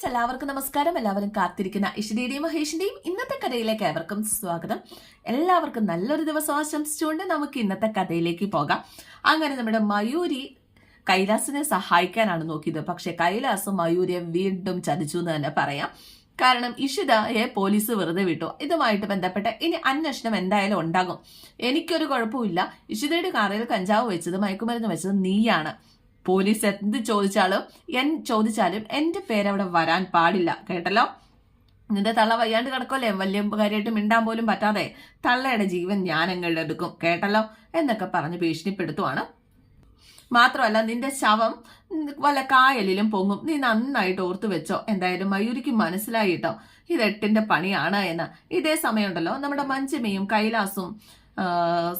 Friends എല്ലാവർക്കും നമസ്കാരം. എല്ലാവരും കാത്തിരിക്കുന്ന ഇഷിതയുടെയും മഹേഷിന്റെയും ഇന്നത്തെ കഥയിലേക്ക് ഏവർക്കും സ്വാഗതം. എല്ലാവർക്കും നല്ലൊരു ദിവസം ആശംസിച്ചുകൊണ്ട് നമുക്ക് ഇന്നത്തെ കഥയിലേക്ക് പോകാം. അങ്ങനെ നമ്മുടെ മയൂരി കൈലാസിനെ സഹായിക്കാനാണ് നോക്കിയത്. പക്ഷെ കൈലാസ് മയൂരിയെ വീണ്ടും ചതിച്ചു എന്ന് തന്നെ പറയാം. കാരണം ഇഷിതയെ പോലീസ് വെറുതെ വിട്ടു. ഇതുമായിട്ട് ബന്ധപ്പെട്ട ഇനി അന്വേഷണം എന്തായാലും ഉണ്ടാകും. എനിക്കൊരു കുഴപ്പമില്ല. ഇഷിതയുടെ കാറിൽ കഞ്ചാവ് വെച്ചത് മയക്കുമരുന്ന് വെച്ചത് നീയാണ്. പോലീസ് എന്ത് ചോദിച്ചാലും എൻ ചോദിച്ചാലും എന്റെ പേരവിടെ വരാൻ പാടില്ല. കേട്ടല്ലോ? നിന്റെ തള്ള വയ്യാണ്ട് കിടക്കല്ലേ വലിയ കാര്യമായിട്ട് മിണ്ടാൻ പോലും പറ്റാതെ തള്ളയുടെ ജീവൻ ഞാൻ എങ്ങനെ എടുക്കും. കേട്ടല്ലോ? എന്നൊക്കെ പറഞ്ഞ് ഭീഷണിപ്പെടുത്തുവാണ്. മാത്രമല്ല നിന്റെ ശവം വല്ല കായലിലും പൊങ്ങും. നീ നന്നായിട്ട് ഓർത്തു വെച്ചോ. എന്തായാലും മയൂരിക്ക് മനസ്സിലായിട്ടോ ഇത് എട്ടിന്റെ പണിയാണ് എന്ന്. ഇതേ സമയമുണ്ടല്ലോ. നമ്മുടെ മഞ്ചമയും കൈലാസും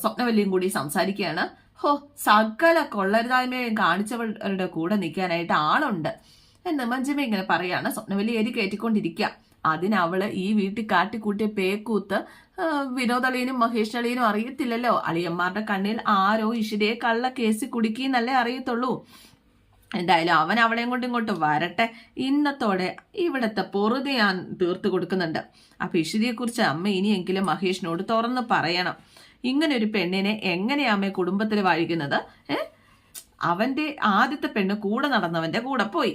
സ്വപ്നവല്ലിയും കൂടി സംസാരിക്കുകയാണ്. ഹോ സകല കൊള്ളരുതായ്മയും കാണിച്ചവരുടെ കൂടെ നിൽക്കാനായിട്ട് ആളുണ്ട്. എന്ന് മഞ്ജുമ ഇങ്ങനെ പറയാണ്. സ്വപ്നവലി ഏരി കയറ്റിക്കൊണ്ടിരിക്കുക അതിനവൾ ഈ വീട്ടിൽ കാട്ടിക്കൂട്ടിയ പേക്കൂത്ത് വിനോദളിയനും മഹേഷ് അളിയനും അറിയത്തില്ലല്ലോ. അളിയന്മാരുടെ കണ്ണിൽ ആരോ ഇഷിരയെ കള്ള കേസ് കുടുക്കിന്നല്ലേ അറിയത്തുള്ളൂ. എന്തായാലും അവൻ അവളെയും കൊണ്ട് ഇങ്ങോട്ട് വരട്ടെ. ഇന്നത്തോടെ ഇവിടത്തെ പൊറുതി ഞാൻ തീർത്തു കൊടുക്കുന്നുണ്ട്. അപ്പൊ ഇഷിതയെ കുറിച്ച് അമ്മ ഇനിയെങ്കിലും മഹേഷിനോട് തുറന്ന് പറയണം. ഇങ്ങനെ ഒരു പെണ്ണിനെ എങ്ങനെയാമേ കുടുംബത്തിൽ വാഴിക്കുന്നത്? അവന്റെ ആദ്യത്തെ പെണ്ണ് കൂടെ നടന്നവന്റെ കൂടെ പോയി.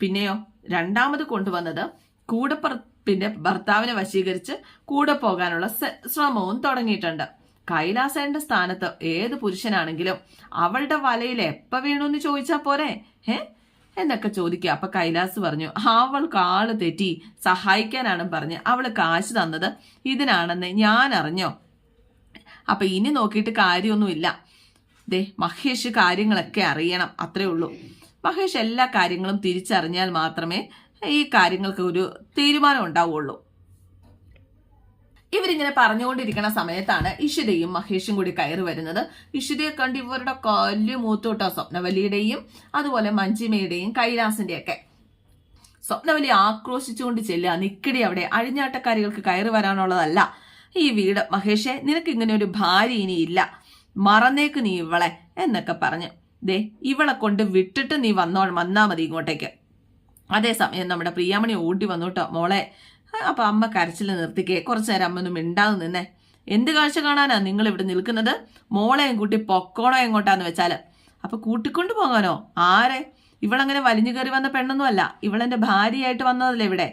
പിന്നെയോ രണ്ടാമത് കൊണ്ടുവന്നത് കൂടപ്പുറപ്പിന്റെ ഭർത്താവിനെ വശീകരിച്ച് കൂടെ പോകാനുള്ള ശ്രമവും തുടങ്ങിയിട്ടുണ്ട്. കൈലാസേന്റെ സ്ഥാനത്ത് ഏത് പുരുഷനാണെങ്കിലും അവളുടെ വലയിൽ എപ്പ വീണു എന്ന് ചോദിച്ചാ പോരെ? ഏ എന്നൊക്കെ ചോദിക്കുക. അപ്പൊ കൈലാസ് പറഞ്ഞു അവൾക്ക് ആൾ തെറ്റി. സഹായിക്കാനാണ് പറഞ്ഞ് അവൾ കാശ് തന്നത്. ഇതിനാണെന്ന് ഞാൻ അറിഞ്ഞോ അപ്പൊ ഇനി നോക്കിയിട്ട് കാര്യമൊന്നുമില്ല. ദേ മഹേഷ് കാര്യങ്ങളൊക്കെ അറിയണം അത്രേ ഉള്ളൂ. മഹേഷ് എല്ലാ കാര്യങ്ങളും തിരിച്ചറിഞ്ഞാൽ മാത്രമേ ഈ കാര്യങ്ങൾക്ക് ഒരു തീരുമാനം ഉണ്ടാവുള്ളൂ. ഇവരിങ്ങനെ പറഞ്ഞുകൊണ്ടിരിക്കുന്ന സമയത്താണ് ഇഷിതയും മഹേഷും കൂടി കയറി വരുന്നത്. ഇഷിതയെ കണ്ട് ഇവരുടെ കല്ല് മൂത്തോട്ടോ സ്വപ്നവലിയുടെയും അതുപോലെ മഞ്ജിമയുടെയും കൈലാസിന്റെയൊക്കെ. സ്വപ്നവലി ആക്രോശിച്ചുകൊണ്ട് ചെല്ലുക നിക്കടി അവിടെ അഴിഞ്ഞാട്ടക്കാരികൾക്ക് കയറി വരാനുള്ളതല്ല. ഈ വീട് മഹേഷെ നിനക്ക് ഇങ്ങനെ ഒരു ഭാര്യ ഇനി ഇല്ല. മറന്നേക്ക് നീ ഇവളെ എന്നൊക്കെ പറഞ്ഞു. ദേ ഇവളെ കൊണ്ട് വിട്ടിട്ട് നീ വന്നോ വന്നാ മതി ഇങ്ങോട്ടേക്ക്. അതേസമയം നമ്മുടെ പ്രിയാമണി ഓടി വന്നു കേട്ടോ മോളെ. അപ്പൊ അമ്മ കരച്ചിൽ നിർത്തിക്കേ കുറച്ചു നേരം അമ്മ ഒന്ന് മിണ്ടാതെ നിന്നേ. എന്ത് കാഴ്ച കാണാനാ നിങ്ങൾ ഇവിടെ നിൽക്കുന്നത്? മോളെയും കൂട്ടി പൊക്കോണോ എങ്ങോട്ടാന്ന് വെച്ചാൽ? അപ്പൊ കൂട്ടിക്കൊണ്ടു പോകാനോ? ആരെ? ഇവളങ്ങനെ വലിഞ്ഞു കയറി വന്ന പെണ്ണൊന്നുമല്ല. ഇവളെന്റെ ഭാര്യയായിട്ട് വന്നതല്ലേ ഇവിടെ?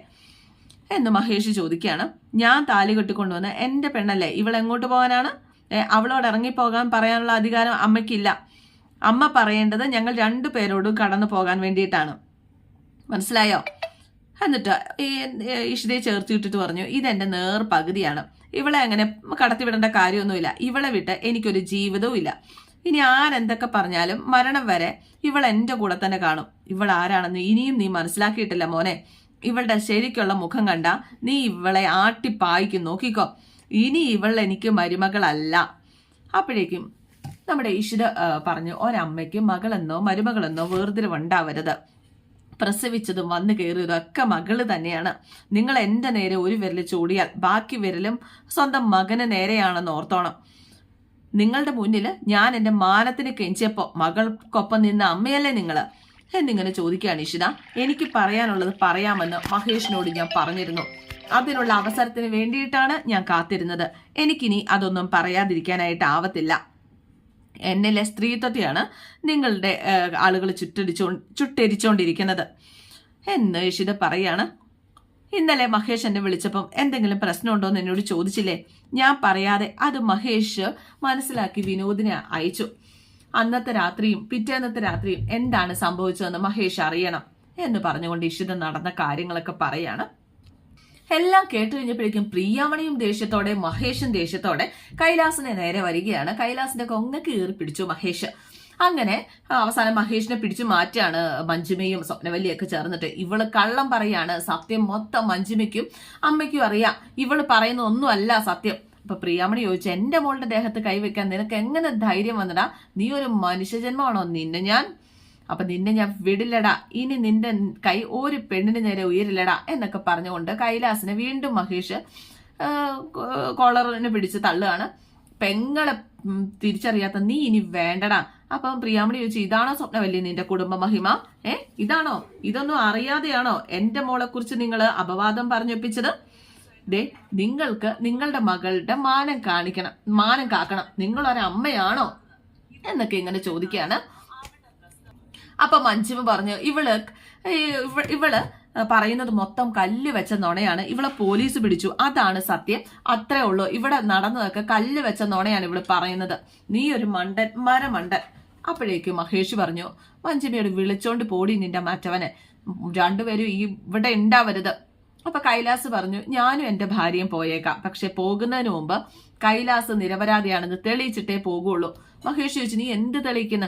എന്ന് മഹേഷ് ചോദിക്കുകയാണ്. ഞാൻ താലി കെട്ടിക്കൊണ്ടുവന്ന് എന്റെ പെണ്ണല്ലേ ഇവൾ എങ്ങോട്ട് പോകാനാണ്? അവളോട് ഇറങ്ങിപ്പോകാൻ പറയാനുള്ള അധികാരം അമ്മയ്ക്കില്ല. അമ്മ പറയേണ്ടത് ഞങ്ങൾ രണ്ടു പേരോടും കടന്നു പോകാൻ വേണ്ടിയിട്ടാണ്. മനസ്സിലായോ? എന്നിട്ട് ഈ ഇഷിതയെ ചേർത്തിട്ടിട്ട് പറഞ്ഞു ഇതെന്റെ നേർ പകുതിയാണ് ഇവളെ അങ്ങനെ കടത്തിവിടേണ്ട കാര്യമൊന്നുമില്ല. ഇവളെ വിട്ട് എനിക്കൊരു ജീവിതവും ഇല്ല. ഇനി ആരെന്തൊക്കെ പറഞ്ഞാലും മരണം വരെ ഇവൾ എന്റെ കൂടെ തന്നെ കാണും. ഇവൾ ആരാണെന്ന് ഇനിയും നീ മനസ്സിലാക്കിയിട്ടില്ല മോനെ. ഇവളുടെ ശരിക്കുള്ള മുഖം കണ്ട നീ ഇവളെ ആട്ടിപ്പായിക്കും നോക്കിക്കോ. ഇനി ഇവൾ എനിക്ക് മരുമകളല്ല. അപ്പോഴേക്കും നമ്മുടെ ഈശ്വര പറഞ്ഞു ഒരമ്മയ്ക്ക് മകളെന്നോ മരുമകളെന്നോ വേർതിരിവുണ്ടാവരുത്. പ്രസവിച്ചതും വന്നു കയറിയതും ഒക്കെ മകൾ തന്നെയാണ്. നിങ്ങൾ എന്റെ നേരെ ഒരു വിരൽ ചൂടിയാൽ ബാക്കി വിരലും സ്വന്തം മകന് നേരെയാണെന്ന് ഓർത്തോണം. നിങ്ങളുടെ മുന്നിൽ ഞാൻ എന്റെ മാനത്തിന് കെഞ്ചിയപ്പോ മകൾക്കൊപ്പം നിന്ന അമ്മയല്ലേ നിങ്ങൾ? എന്നിങ്ങനെ ചോദിക്കുകയാണ് ഇഷിത. എനിക്ക് പറയാനുള്ളത് പറയാമെന്ന് മഹേഷിനോട് ഞാൻ പറഞ്ഞിരുന്നു. അതിനുള്ള അവസരത്തിന് വേണ്ടിയിട്ടാണ് ഞാൻ കാത്തിരുന്നത്. എനിക്കിനി അതൊന്നും പറയാതിരിക്കാനായിട്ട് ആവത്തില്ല. എന്നിലെ സ്ത്രീത്വത്തെയാണ് നിങ്ങളുടെ ആളുകൾ ചുറ്റടിച്ചോ ചുട്ടരിച്ചോണ്ടിരിക്കുന്നത്. എന്ന് ഇഷിത പറയാണ്. ഇന്നലെ മഹേഷ് എന്നെ വിളിച്ചപ്പം എന്തെങ്കിലും പ്രശ്നമുണ്ടോ എന്ന് എന്നോട് ചോദിച്ചില്ലേ? ഞാൻ പറയാതെ അത് മഹേഷ് മനസ്സിലാക്കി വിനോദിനെ അയച്ചു. അന്നത്തെ രാത്രിയും പിറ്റേന്നത്തെ രാത്രിയും എന്താണ് സംഭവിച്ചതെന്ന് മഹേഷ് അറിയണം എന്ന് പറഞ്ഞുകൊണ്ട് ഇഷിത നടന്ന കാര്യങ്ങളൊക്കെ പറയാണ്. എല്ലാം കേട്ട് കഴിഞ്ഞപ്പോഴേക്കും പ്രിയാമണിയും ദേഷ്യത്തോടെ മഹേഷും ദേഷ്യത്തോടെ കൈലാസിനെ നേരെ വരികയാണ്. കൈലാസിന്റെ കൊങ്ങ കീറി പിടിച്ചു മഹേഷ്. അങ്ങനെ അവസാനം മഹേഷിനെ പിടിച്ചു മാറ്റാണ് മഞ്ജുമയും സ്വപ്നവല്ലിയൊക്കെ ചേർന്നിട്ട്. ഇവൾ കള്ളം പറയാണ് സത്യം മൊത്തം മഞ്ജുമയ്ക്കും അമ്മയ്ക്കും അറിയാം. ഇവൾ പറയുന്ന ഒന്നുമല്ല സത്യം. അപ്പൊ പ്രിയാമണി ചോദിച്ചു എന്റെ മോളുടെ ദേഹത്ത് കൈവെക്കാൻ നിനക്ക് എങ്ങനെ ധൈര്യം വന്നടാ? നീ ഒരു മനുഷ്യജന്മമാണോ നിന്നെ ഞാൻ അപ്പൊ നിന്നെ ഞാൻ വിടില്ലടാ. ഇനി നിന്റെ കൈ ഒരു പെണ്ണിന് നേരെ ഉയരില്ലടാ എന്നൊക്കെ പറഞ്ഞുകൊണ്ട് കൈലാസിനെ വീണ്ടും മഹേഷ് കോളറിന് പിടിച്ച് തള്ളുകയാണ്. പെങ്ങളെ തിരിച്ചറിയാത്ത നീ ഇനി വേണ്ടടാ. അപ്പം പ്രിയാമണി ചോദിച്ചു ഇതാണോ സ്വപ്നവല്ലി നിന്റെ കുടുംബ മഹിമ? ഏ ഇതാണോ? ഇതൊന്നും അറിയാതെയാണോ? എന്റെ മോളെ കുറിച്ച് നിങ്ങൾ അപവാദം പറഞ്ഞൊപ്പിച്ചത്? ദേ നിങ്ങൾക്ക് നിങ്ങളുടെ മകളുടെ മാനം കാണിക്കണം മാനം കാക്കണം. നിങ്ങൾ ഒരമ്മയാണോ എന്നൊക്കെ ഇങ്ങനെ ചോദിക്കുകയാണ്. അപ്പൊ മഞ്ജിമ പറഞ്ഞു ഇവൾ ഇവൾ പറയുന്നത് മൊത്തം കല്ല് വെച്ച നുണയാണ്. ഇവളെ പോലീസ് പിടിച്ചു. അതാണ് സത്യം. അത്രേ ഉള്ളൂ. ഇവിടെ നടന്നതൊക്കെ കല്ല് വെച്ച നുണയാണ് ഇവൾ പറയുന്നത്. നീ ഒരു മണ്ടൻ മരമണ്ടൻ. അപ്പോഴേക്ക് മഹേഷ് പറഞ്ഞു മഞ്ജിമയോട് വിളിച്ചോണ്ട് പോടി നിന്റെ മറ്റവനെ. രണ്ടുപേരും ഈ ഇവിടെ ഉണ്ടാവരുത് അപ്പൊ കൈലാസ് പറഞ്ഞു ഞാനും എന്റെ ഭാര്യയും പോയേക്കാം. പക്ഷെ പോകുന്നതിന് മുമ്പ് കൈലാസ് നിരപരാധിയാണെന്ന് തെളിയിച്ചിട്ടേ പോകുള്ളൂ. മഹേഷ് ചോദിച്ചു നീ എന്ത് തെളിയിക്കുന്നു?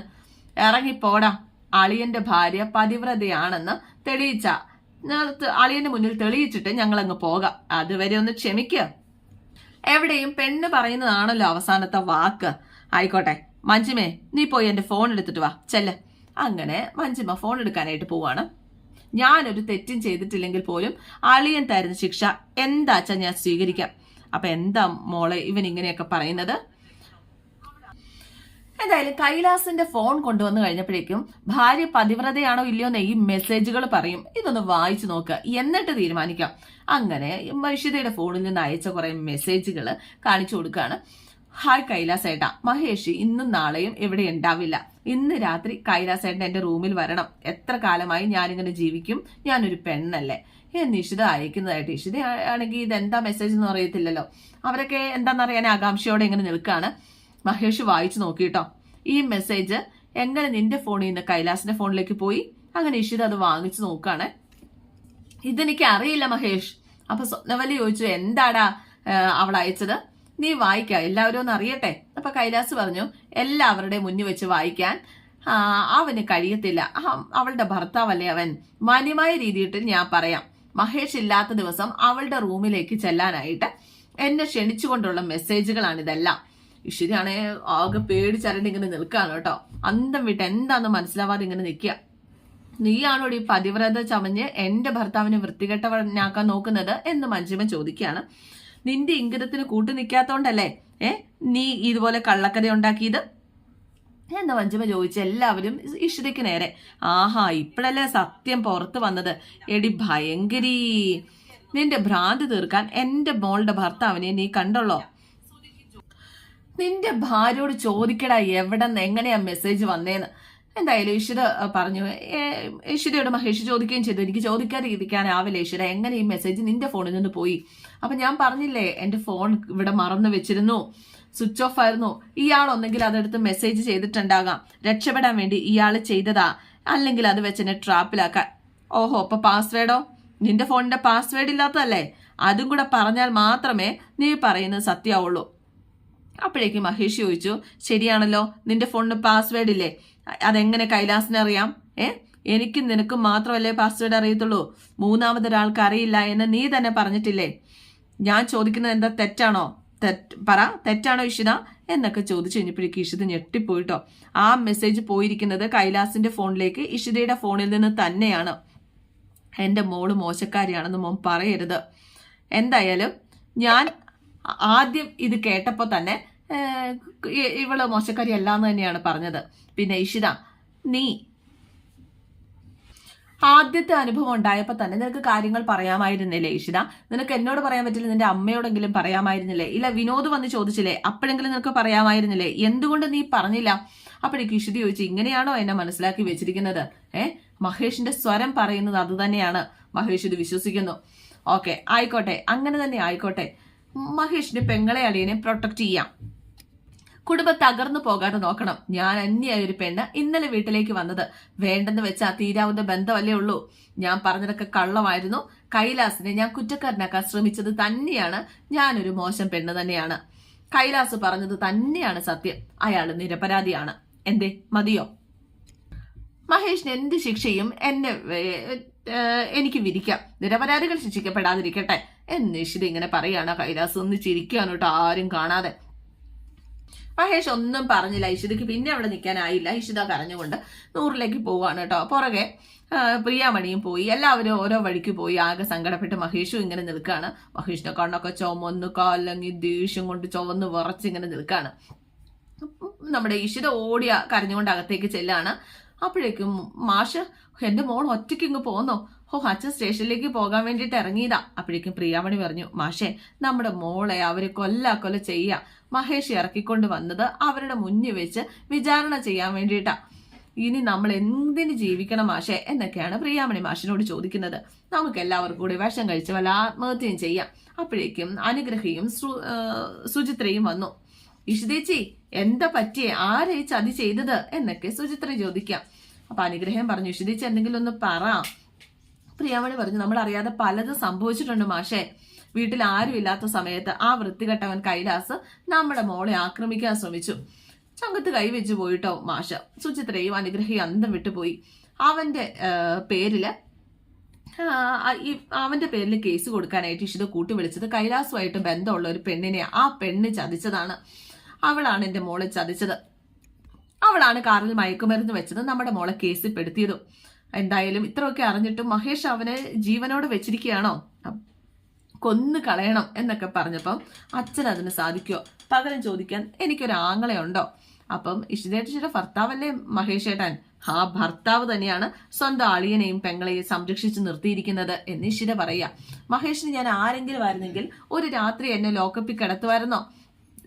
ഇറങ്ങിപ്പോടാ. അളിയന്റെ ഭാര്യ പതിവ്രതയാണെന്ന് തെളിയിച്ച. അളിയന്റെ മുന്നിൽ തെളിയിച്ചിട്ട് ഞങ്ങൾ അങ്ങ് പോകാം. അതുവരെ ഒന്ന് ക്ഷമിക്കുക എവിടെയും പെണ്ണ് പറയുന്നതാണല്ലോ അവസാനത്തെ വാക്ക്. ആയിക്കോട്ടെ മഞ്ജിമേ നീ പോയി എന്റെ ഫോൺ എടുത്തിട്ട് വാ. ചെല്ല്. അങ്ങനെ മഞ്ജിമ ഫോൺ എടുക്കാനായിട്ട് പോവാണ്. ഞാനൊരു തെറ്റും ചെയ്തിട്ടില്ലെങ്കിൽ പോലും അളിയൻ തരുന്ന ശിക്ഷ എന്താച്ചാ ഞാൻ സ്വീകരിക്കാം. അപ്പൊ എന്താ മോളെ ഇവൻ ഇങ്ങനെയൊക്കെ പറയുന്നത്? എന്തായാലും കൈലാസിന്റെ ഫോൺ കൊണ്ടുവന്നു കഴിഞ്ഞപ്പോഴേക്കും ഭാര്യ പതിവ്രതയാണോ ഇല്ലയോ എന്ന് ഈ മെസ്സേജുകൾ പറയും. ഇതൊന്ന് വായിച്ചു നോക്കുക എന്നിട്ട് തീരുമാനിക്കാം. അങ്ങനെ മനുഷ്യതയുടെ ഫോണിൽ നിന്ന് അയച്ച കുറെ മെസ്സേജുകൾ കാണിച്ചു കൊടുക്കുകയാണ് ഹായ് കൈലാസേട്ട. മഹേഷ് ഇന്നും നാളെയും ഇവിടെ ഉണ്ടാവില്ല. ഇന്ന് രാത്രി കൈലാസേട്ട എന്റെ റൂമിൽ വരണം. എത്ര കാലമായി ഞാനിങ്ങനെ ജീവിക്കും? ഞാനൊരു പെണ്ണല്ലേ? എന്ന് ഇഷിത അയക്കുന്നതായിട്ട്. ഇഷിത ആണെങ്കിൽ ഇതെന്താ മെസ്സേജ് എന്ന് അറിയത്തില്ലല്ലോ. അവരൊക്കെ എന്താണെന്നറിയാൻ ആകാംക്ഷയോടെ ഇങ്ങനെ നിൽക്കുകയാണ് മഹേഷ് വായിച്ചു നോക്കിയിട്ടോ ഈ മെസ്സേജ് എങ്ങനെ നിന്റെ ഫോണിൽ നിന്ന് കൈലാസിന്റെ ഫോണിലേക്ക് പോയി? അങ്ങനെ ഇഷിത അത് വാങ്ങിച്ചു നോക്കുകയാണ് ഇതെനിക്ക് അറിയില്ല മഹേഷ്. അപ്പൊ സ്വപ്നവലി ചോദിച്ചു എന്താടാ അവൾ അയച്ചത്? നീ വായിക്ക എല്ലാവരും ഒന്ന് അറിയട്ടെ. അപ്പൊ കൈലാസ് പറഞ്ഞു എല്ലാവരുടെ മുന്നിൽ വെച്ച് വായിക്കാൻ അവന് കഴിയത്തില്ല. അവളുടെ ഭർത്താവല്ലേ അവൻ? മാന്യമായ രീതിയിട്ട് ഞാൻ പറയാം. മഹേഷ് ഇല്ലാത്ത ദിവസം അവളുടെ റൂമിലേക്ക് ചെല്ലാനായിട്ട് എന്നെ ക്ഷണിച്ചുകൊണ്ടുള്ള മെസ്സേജുകളാണ് ഇതെല്ലാം. ഇഷിരിയാണെ ആകെ പേടിച്ചരണ്ട് ഇങ്ങനെ നിൽക്കുകയാണ് കേട്ടോ. അന്തം വിട്ട് എന്താന്ന് മനസ്സിലാവാതെ ഇങ്ങനെ നിൽക്കുക. നീയാണോ ഈ പതിവ്രത ചമഞ്ഞ് എന്റെ ഭർത്താവിനെ വൃത്തികെട്ടവനാക്കാൻ നോക്കുന്നത്? എന്ന് മഞ്ജിമ ചോദിക്കുകയാണ്. നിന്റെ ഇംഗിതത്തിന് കൂട്ടു നിൽക്കാത്തോണ്ടല്ലേ ഏ? നീ ഇതുപോലെ കള്ളക്കഥ ഉണ്ടാക്കിയത്? എന്താ വഞ്ചമ ചോദിച്ചു? എല്ലാവരും ഇഷിതയ്ക്ക് നേരെ. ആഹാ ഇപ്പോഴല്ലേ സത്യം പുറത്തു വന്നത്? എടി ഭയങ്കരി. നിന്റെ ഭ്രാന്ത് തീർക്കാൻ എന്റെ മോളുടെ ഭർത്താവിനെ നീ കണ്ടല്ലോ നിന്റെ ഭാര്യയോട് ചോദിക്കടാ എവിടെ നിന്ന് എങ്ങനെയാ മെസ്സേജ് വന്നേന്ന്? എന്തായാലും ഈശ്വര പറഞ്ഞു ഇഷിതയോട് മഹേഷ് ചോദിക്കുകയും ചെയ്തു. എനിക്ക് ചോദിക്കാതെ ഇരിക്കാനാവില്ല ഈശ്വര എങ്ങനെ ഈ മെസ്സേജ് നിന്റെ ഫോണിൽ നിന്ന് പോയി? അപ്പൊ ഞാൻ പറഞ്ഞില്ലേ എന്റെ ഫോൺ ഇവിടെ മറന്നു വെച്ചിരുന്നു. സ്വിച്ച് ഓഫ് ആയിരുന്നു. ഇയാൾ ഒന്നെങ്കിൽ അതെടുത്ത് മെസ്സേജ് ചെയ്തിട്ടുണ്ടാകാം. രക്ഷപ്പെടാൻ വേണ്ടി ഇയാൾ ചെയ്തതാ. അല്ലെങ്കിൽ അത് വെച്ച് എന്നെ ട്രാപ്പിലാക്കാൻ ഓഹോ അപ്പൊ പാസ്വേഡോ നിന്റെ ഫോണിന്റെ പാസ്വേഡ് ഇല്ലാത്തതല്ലേ? അതും കൂടെ പറഞ്ഞാൽ മാത്രമേ നീ പറയുന്നത് സത്യമാവുള്ളൂ അപ്പോഴേക്കും മഹേഷ് ചോദിച്ചു ശരിയാണല്ലോ. നിന്റെ ഫോണിന് പാസ്വേഡ് ഇല്ലേ? അതെങ്ങനെ കൈലാസിന് അറിയാം? ഏ? എനിക്കും നിനക്കും മാത്രമല്ലേ പാസ്വേഡ് അറിയത്തുള്ളൂ. മൂന്നാമതൊരാൾക്ക് അറിയില്ല എന്ന് നീ തന്നെ പറഞ്ഞിട്ടില്ലേ? ഞാൻ ചോദിക്കുന്നത് എന്താ തെറ്റാണോ? തെറ്റ് പറ തെറ്റാണോ ഇഷിത? എന്നൊക്കെ ചോദിച്ചു കഴിഞ്ഞപ്പോഴേക്ക് ഇഷിത ഞെട്ടിപ്പോയിട്ടോ. ആ മെസ്സേജ് പോയിരിക്കുന്നത് കൈലാസിന്റെ ഫോണിലേക്ക് ഇഷിതയുടെ ഫോണിൽ നിന്ന് തന്നെയാണ്. എന്റെ മോൾ മോശക്കാരിയാണെന്ന് മോൻ പറയരുത്. എന്തായാലും ഞാൻ ആദ്യം ഇത് കേട്ടപ്പോൾ തന്നെ ഇവൾ മോശക്കാരി അല്ലാന്ന് തന്നെയാണ് പറഞ്ഞത്. പിന്നെ ഇഷിത നീ ആദ്യത്തെ അനുഭവം ഉണ്ടായപ്പോൾ തന്നെ നിനക്ക് കാര്യങ്ങൾ പറയാമായിരുന്നില്ലേ ഇഷിത? നിനക്ക് എന്നോട് പറയാൻ പറ്റില്ല നിന്റെ അമ്മയോടെങ്കിലും പറയാമായിരുന്നില്ലേ? ഇല്ല വിനോദ് വന്ന് ചോദിച്ചില്ലേ? അപ്പോഴെങ്കിലും നിനക്ക് പറയാമായിരുന്നില്ലേ? എന്തുകൊണ്ട് നീ പറഞ്ഞില്ല? അപ്പോഴേക്ക് ഇഷിത ചോദിച്ചു ഇങ്ങനെയാണോ എന്നെ മനസ്സിലാക്കി വെച്ചിരിക്കുന്നത്? ഏഹ് മഹേഷിന്റെ സ്വരം പറയുന്നത് അത് തന്നെയാണ്. മഹേഷ് ഇത് വിശ്വസിക്കുന്നു. ഓക്കെ ആയിക്കോട്ടെ അങ്ങനെ തന്നെ ആയിക്കോട്ടെ. മഹേഷിന്റെ പെങ്ങളെ അളിയനെ പ്രൊട്ടക്ട് ചെയ്യാം. കുടുംബം തകർന്നു പോകാതെ നോക്കണം. ഞാൻ അന്യായ ഒരു പെണ്ണ് ഇന്നലെ വീട്ടിലേക്ക് വന്നത്. വേണ്ടെന്ന് വെച്ചാൽ തീരാവുന്ന ബന്ധമല്ലേ ഉള്ളൂ. ഞാൻ പറഞ്ഞതൊക്കെ കള്ളമായിരുന്നു. കൈലാസിനെ ഞാൻ കുറ്റക്കാരനാക്കാൻ ശ്രമിച്ചത് തന്നെയാണ്. ഞാനൊരു മോശം പെണ്ണ് തന്നെയാണ്. കൈലാസ് പറഞ്ഞത് തന്നെയാണ് സത്യം. അയാൾ നിരപരാധിയാണ്. എന്തേ? മതിയോ? മഹേഷിന് എന്ത് ശിക്ഷയും എന്നെ എനിക്ക് വിരിക്കാം നിരപരാധികൾ ശിക്ഷിക്കപ്പെടാതിരിക്കട്ടെ. എന്ന് ഇങ്ങനെ പറയാണ്. കൈലാസ് ഒന്ന് ചിരിക്കാനോട്ട് ആരും കാണാതെ. മഹേഷ് ഒന്നും പറഞ്ഞില്ല. ഇഷിതയ്ക്ക് പിന്നെ അവിടെ നിൽക്കാനായില്ല. ഇഷിത കരഞ്ഞുകൊണ്ട് നൂറിലേക്ക് പോവാണ് കേട്ടോ. പുറകെ പ്രിയാമണിയും പോയി. എല്ലാവരും ഓരോ വഴിക്ക് പോയി. ആകെ സങ്കടപ്പെട്ട് മഹേഷും ഇങ്ങനെ നിൽക്കുകയാണ് മഹേഷിന്റെ കണ്ണൊക്കെ ചുമന്ന് കാലങ്ങി ദേഷ്യം കൊണ്ട് ചുവന്ന് വിറച്ച് ഇങ്ങനെ നിൽക്കുകയാണ് നമ്മുടെ ഇഷിത ഓടിയ കരഞ്ഞുകൊണ്ട് അകത്തേക്ക് ചെല്ലാണ്. അപ്പോഴേക്കും മാഷ് എന്റെ മോൾ ഒറ്റയ്ക്ക് ഇങ്ങ് പോന്നോ? ഓ അച്ഛൻ സ്റ്റേഷനിലേക്ക് പോകാൻ വേണ്ടിയിട്ട് ഇറങ്ങിയതാ. അപ്പോഴേക്കും പ്രിയാമണി പറഞ്ഞു മാഷേ നമ്മുടെ മോളെ അവർ കൊല്ല കൊല ചെയ്യാ. മഹേഷ് ഇറക്കിക്കൊണ്ട് വന്നത് അവരുടെ മുന്നിൽ വെച്ച് വിചാരണ ചെയ്യാൻ വേണ്ടിയിട്ടാ. ഇനി നമ്മൾ എന്തിന് ജീവിക്കണം മാഷെ? എന്നൊക്കെയാണ് പ്രിയാമണി മാഷിനോട് ചോദിക്കുന്നത്. നമുക്ക് എല്ലാവർക്കും കൂടി വിഷം കഴിച്ച് വല്ല ആത്മഹത്യയും ചെയ്യാം. അപ്പോഴേക്കും അനുഗ്രഹിയും സുചിത്രയും വന്നു. ഇഷിതേച്ചി എന്താ പറ്റിയേ? ആരെ ചതി ചെയ്തത്? എന്നൊക്കെ സുചിത്ര ചോദിക്കാം. അപ്പൊ അനുഗ്രഹം പറഞ്ഞു ഇഷിതേച്ചി എന്തെങ്കിലും ഒന്ന് പറ. പ്രിയാമണി പറഞ്ഞു. നമ്മൾ അറിയാതെ പലതും സംഭവിച്ചിട്ടുണ്ട് മാഷേ. വീട്ടിൽ ആരും ഇല്ലാത്ത സമയത്ത് ആ വൃത്തികെട്ടവൻ കൈലാസ് നമ്മുടെ മോളെ ആക്രമിക്കാൻ ശ്രമിച്ചു. ചങ്കത്ത് കൈവച്ച് പോയിട്ടോ മാഷ. സുചിത്രയും അനുഗ്രഹയും അന്തം വിട്ടുപോയി അവന്റെ പേരിൽ അവന്റെ പേരിൽ കേസ് കൊടുക്കാനായിട്ട് ഇഷിത കൂട്ടി വിളിച്ചത് കൈലാസുമായിട്ട് ബന്ധമുള്ള ഒരു പെണ്ണിനെ ആ പെണ്ണ് ചതിച്ചതാണ്. അവളാണ് എന്റെ മോളെ ചതിച്ചത്. അവളാണ് കാറിൽ മയക്കുമരുന്ന് വെച്ചത്. നമ്മുടെ മോളെ കേസിൽ പെടുത്തിയതും. എന്തായാലും ഇത്രയൊക്കെ അറിഞ്ഞിട്ടും മഹേഷ് അവനെ ജീവനോട് വെച്ചിരിക്കുകയാണോ? കൊന്നു കളയണം എന്നൊക്കെ പറഞ്ഞപ്പം അച്ഛൻ അതിന് സാധിക്കുമോ പകരം ചോദിക്കാൻ എനിക്കൊരു ആങ്ങളയുണ്ടോ അപ്പം ഇഷിതേട്ടിയുടെ ഭർത്താവല്ലേ മഹേഷ് ഏട്ടൻ ആ ഭർത്താവ് തന്നെയാണ് സ്വന്തം അളിയനെയും പെങ്ങളെയും സംരക്ഷിച്ച് നിർത്തിയിരിക്കുന്നത് എന്ന് ഇഷിത പറയുക. മഹേഷിന് ഞാൻ ആരെങ്കിലും ആയിരുന്നെങ്കിൽ ഒരു രാത്രി എന്നെ ലോക്കപ്പിൽ കിടത്തുമായിരുന്നോ?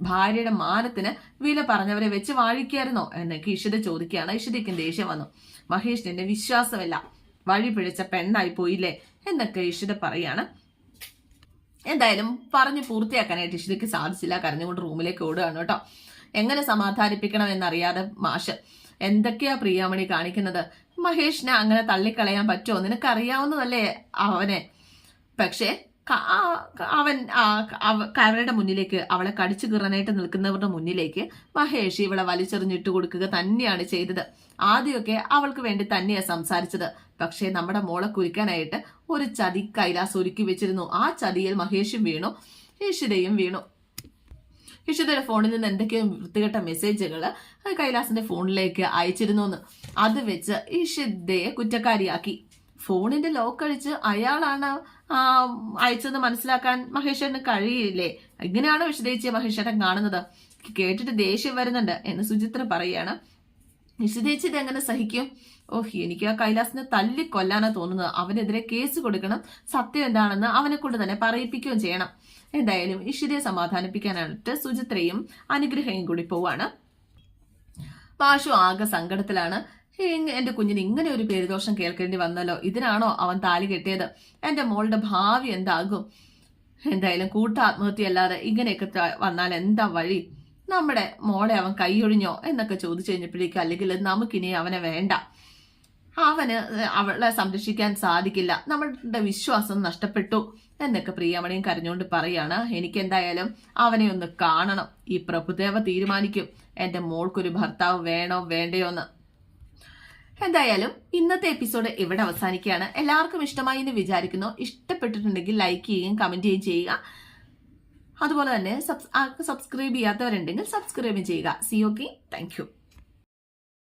ഭാര്യയുടെ മാനത്തിന് വില പറഞ്ഞവരെ വെച്ച് വാഴിക്കായിരുന്നോ? എന്നൊക്കെ ഇഷിത ചോദിക്കുകയാണ്. ഇഷിതയ്ക്കും ദേഷ്യം വന്നു. മഹേഷ് എന്നെ വിശ്വാസമില്ല. വഴി പിഴച്ച പെണ്ണായി പോയില്ലേ? എന്നൊക്കെ ഇഷിത പറയാണ്. എന്തായാലും പറഞ്ഞ് പൂർത്തിയാക്കാനായിട്ട് ഇഷിതയ്ക്ക് സാധിച്ചില്ല. കരഞ്ഞുകൊണ്ട് റൂമിലേക്ക് ഓടുകയാണ് കേട്ടോ. എങ്ങനെ സമാധാനിപ്പിക്കണം എന്നറിയാതെ മാഷ് എന്തൊക്കെയാ പ്രിയാമണി കാണിക്കുന്നത്? മഹേഷിനെ അങ്ങനെ തള്ളിക്കളയാൻ പറ്റുമോ? നിനക്കറിയാവുന്നതല്ലേ അവനെ? പക്ഷേ അവൻ അവരുടെ മുന്നിലേക്ക് അവളെ കടിച്ചു കീറാനായിട്ട് നിൽക്കുന്നവരുടെ മുന്നിലേക്ക് മഹേഷ് ഇവളെ വലിച്ചെറിഞ്ഞിട്ട് കൊടുക്കുക തന്നെയാണ് ചെയ്തത്. ആദ്യമൊക്കെ അവൾക്ക് വേണ്ടി തന്നെയാ സംസാരിച്ചത്. പക്ഷേ നമ്മുടെ മോളെ കുരിക്കാനായിട്ട് ഒരു ചതി കൈലാസ് ഒരുക്കി വെച്ചിരുന്നു. ആ ചതിയിൽ മഹേഷും വീണു. ഈഷിതയും വീണു. ഇഷിതയുടെ ഫോണിൽ നിന്ന് എന്തൊക്കെയോ വൃത്തികെട്ട മെസ്സേജുകൾ കൈലാസിന്റെ ഫോണിലേക്ക് അയച്ചിരുന്നു എന്ന്. അത് വെച്ച് ഇഷിതയെ കുറ്റക്കാരിയാക്കി. ഫോണിന്റെ ലോക്ക് അഴിച്ച് അയാളാണ് അയച്ചതെന്ന് മനസ്സിലാക്കാൻ മഹേഷ്വരന് കഴിയില്ലേ? എങ്ങനെയാണ് വിശദയിച്ച് മഹേശ്വരൻ കാണുന്നത്? കേട്ടിട്ട് ദേഷ്യം വരുന്നുണ്ട് എന്ന് സുചിത്ര പറയാണ് വിശദയിച്ച് ഇത് എങ്ങനെ സഹിക്കും? ഓഹ് എനിക്ക് ആ കൈലാസിനെ തല്ലി കൊല്ലാനാ തോന്നുന്നത്. അവനെതിരെ കേസ് കൊടുക്കണം. സത്യം എന്താണെന്ന് അവനെ കൊണ്ട് തന്നെ പറയിപ്പിക്കുകയും ചെയ്യണം. എന്തായാലും ഇഷിതയെ സമാധാനിപ്പിക്കാനായിട്ട് സുചിത്രയും അനുഗ്രഹയും കൂടി പോവാണ്. പാഷു ആകെ സങ്കടത്തിലാണ്. എന്റെ കുഞ്ഞിന് ഇങ്ങനെ ഒരു പേരുദോഷം കേൾക്കേണ്ടി വന്നല്ലോ. ഇതിനാണോ അവൻ താലി കെട്ടിയത്? എന്റെ മോളുടെ ഭാവി എന്താകും? എന്തായാലും കൂട്ട ആത്മഹത്യ ഇങ്ങനെയൊക്കെ വന്നാൽ എന്താ വഴി? നമ്മുടെ മോളെ അവൻ കൈയൊഴിഞ്ഞോ എന്നൊക്കെ ചോദിച്ചു കഴിഞ്ഞപ്പോഴേക്കും അല്ലെങ്കിൽ നമുക്കിനി അവനെ വേണ്ട. അവന് അവളെ സംരക്ഷിക്കാൻ സാധിക്കില്ല. നമ്മളുടെ വിശ്വാസം നഷ്ടപ്പെട്ടു എന്നൊക്കെ പ്രിയമണിയും കരഞ്ഞുകൊണ്ട് പറയാണ്. എനിക്ക് എന്തായാലും അവനെ ഒന്ന് കാണണം. ഈ പ്രഭുദേവ തീരുമാനിക്കും. എന്റെ മോൾക്കൊരു ഭർത്താവ് വേണോ വേണ്ടയോ എന്ന്. എന്തായാലും ഇന്നത്തെ എപ്പിസോഡ് ഇവിടെ അവസാനിക്കുകയാണ്. എല്ലാവർക്കും ഇഷ്ടമായി എന്ന് വിചാരിക്കുന്നു. ഇഷ്ടപ്പെട്ടിട്ടുണ്ടെങ്കിൽ ലൈക്ക് ചെയ്യുകയും കമന്റ് ചെയ്യുകയും ചെയ്യുക. അതുപോലെ തന്നെ സബ്സ്ക്രൈബ് ചെയ്യാത്തവരുണ്ടെങ്കിൽ സബ്സ്ക്രൈബ് ചെയ്യുക. C okay thank